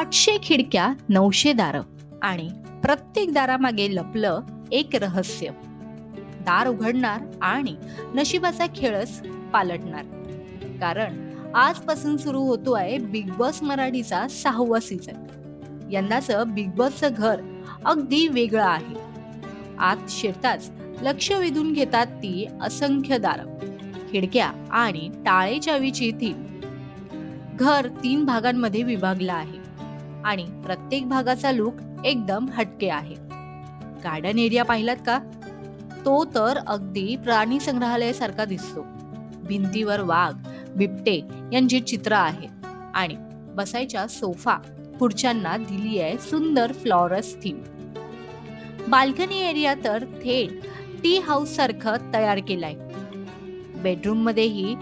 आठशे खिडक्या नऊशे दारं आणि प्रत्येक दारामागे लपलं एक रहस्य. दार उघडणार आणि नशिबाचा खेळच पालटणार. कारण आजपासून सुरू होतो आहे बिग बॉस मराठीचा सहावा सीझन यंदाचं बिग बॉसचं घर अगदी वेगळं आहे. आत शिरताच लक्ष वेधून घेतात ती असंख्य दारं. खिडक्या आणि टाळे चावीची थीम. घर तीन भागांमध्ये विभागलं आहे. आणि प्रत्येक भागाचा लुक एकदम हटके आहे. गार्डन एरिया पाहिलात का? तो तर अगदी प्राणी संग्रहालयासारखा दिसतो. भिंतीवर वाघ बिबटे यांची चित्र आहेत आणि बसायच्या सोफा खुर्च्यांना दिली आहे सुंदर फ्लॉरस थीम बाल्कनी एरिया तर थेट टी हाऊस सारखं तयार केलाय. बेडरूम मध्येही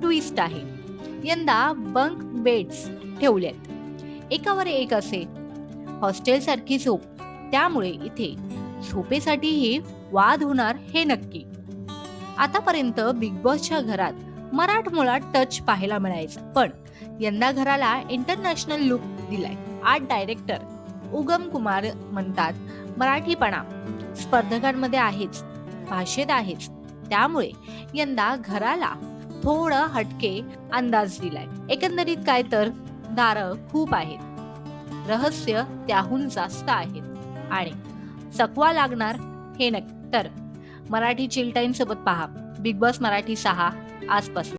ट्विस्ट आहे. यंदा बंक बेड्स ठेवलेत. एकावर एक असे. हॉस्टेल सारखी झोप. त्यामुळे इथे झोपेसाठीही वाद होणार हे नक्की. आतापर्यंत बिग बॉसच्या घरात मराठमोळा टच पाहायला मिळायचा. पण यंदा घराला इंटरनॅशनल लुक दिलाय. आर्ट डायरेक्टर उगम कुमार म्हणतात मराठीपणा स्पर्धकांमध्ये आहेच भाषेत आहेच. त्यामुळे यंदा घराला थोडं हटके अंदाज दिलाय. एकंदरीत काय तर? दारं खूप आहेत. रहस्य त्याहून जास्त आहेत. आणि चकवा लागणार हे नक्की. तर मराठी चिल सोबत पहा. बिग बॉस मराठी सहा आजपासून.